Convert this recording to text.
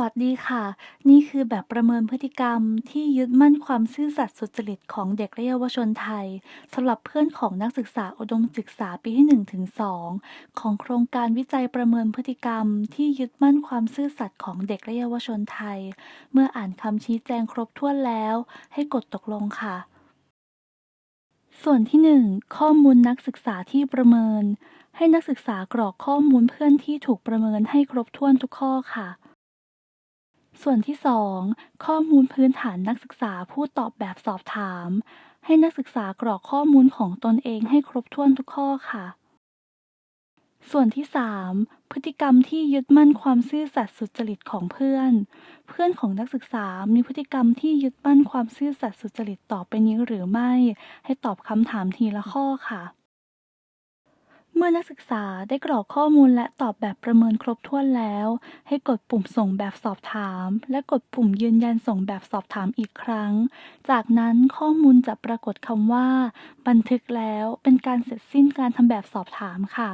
วัสดีค่ะ นี่คือแบบประเมินพฤติกรรมที่ยึดมั่นความซื่อสัตย์สุจริตของเด็กและเยาวชนไทยสำหรับเพื่อนของนักศึกษาอุดมศึกษาปีที่1ถึง2ของโครงการวิจัยประเมินพฤติกรรม ที่ยึดมั่นความซื่อสัตย์ของเด็กและเยาวชนไทย เมื่ออ่านคำชี้แจงครบถ้วนแล้ว ให้กดตกลงค่ะ ส่วนที่ 1 ข้อมูลนักศึกษาที่ประเมิน ให้นักศึกษากรอกข้อมูลเพื่อนที่ถูกประเมินให้ครบถ้วนทุกข้อค่ะ ส่วนที่ 2 ข้อมูลพื้นฐานนักศึกษาผู้ตอบแบบสอบถาม ให้นักศึกษากรอกข้อมูลของตนเองให้ครบถ้วนทุกข้อค่ะ ส่วนที่ 3 พฤติกรรมที่ยึดมั่นความซื่อสัตย์สุจริตของเพื่อน เพื่อนของนักศึกษามีพฤติกรรมที่ยึดมั่นความซื่อสัตย์สุจริตต่อไปนี้หรือไม่ ให้ตอบคำถามทีละข้อค่ะ เมื่อนักศึกษาได้กรอกข้อมูลและตอบแบบประเมินครบถ้วนแล้ว ให้กดปุ่มส่งแบบสอบถาม และกดปุ่มยืนยันส่งแบบสอบถามอีกครั้ง จากนั้นข้อมูลจะปรากฏคำว่า บันทึกแล้วเป็นการเสร็จสิ้นการทำแบบสอบถามค่ะ